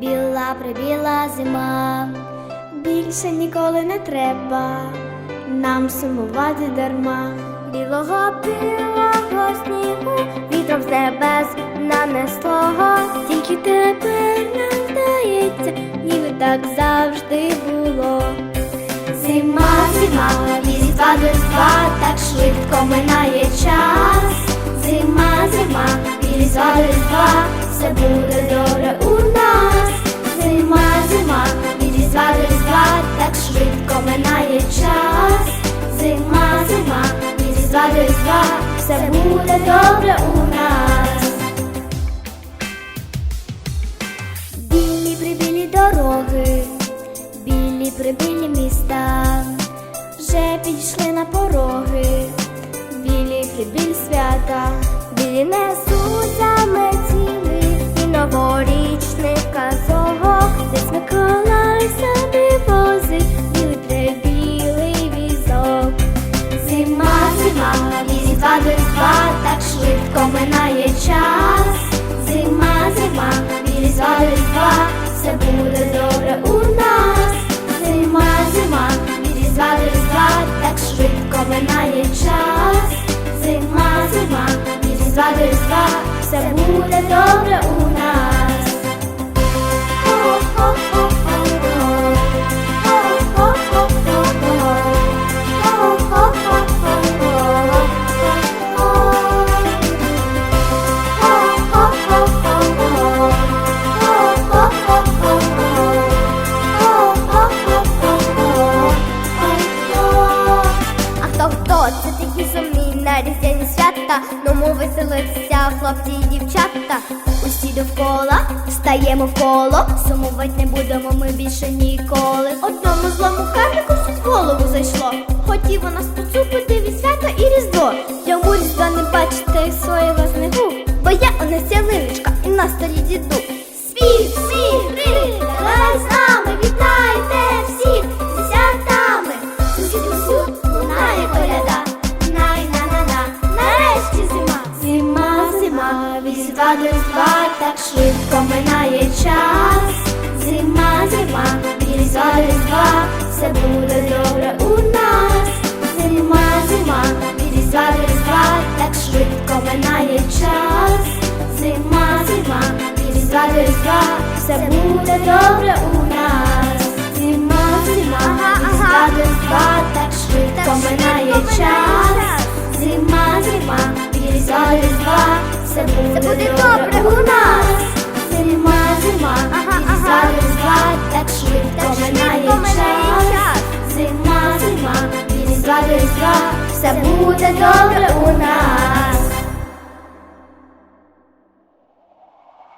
біла прибіла зима, більше ніколи не треба нам сумувати дарма. Білого білого снігу вітром з небес нанесло, тільки тепер нам здається, ніби так завжди було. Зима, зима, візь два так швидко минає час. Зима, зима, візь два все буде добре. Все буде добре у нас. Білі прибілі дороги, білі прибілі міста, вже підійшли на пороги, білі прибілі свята, білі несуться так швидко минає час. Зима, зима, білі звали два, все буде добре у нас. Зима, зима, білі звали два, так швидко минає час. Зима, зима, білі звали два, все буде добре хлопці і дівчата. Усі довкола стаємо в коло. Сумувати не будемо ми більше ніколи. Одному злому карлику в голову зайшло. Хотів у нас поцупити від свята і різдво. Два до два, так швидко минає час. Зима, зима, від два до два, все буде добре у нас. Зима, зима, від два два, так швидко минає час. Зима, зима, від два до два, все буде добре все буде добре у нас. Зима, зима, ага, два до два, так швидко минає час. Зима, зима, від два до два, все буде добре у нас.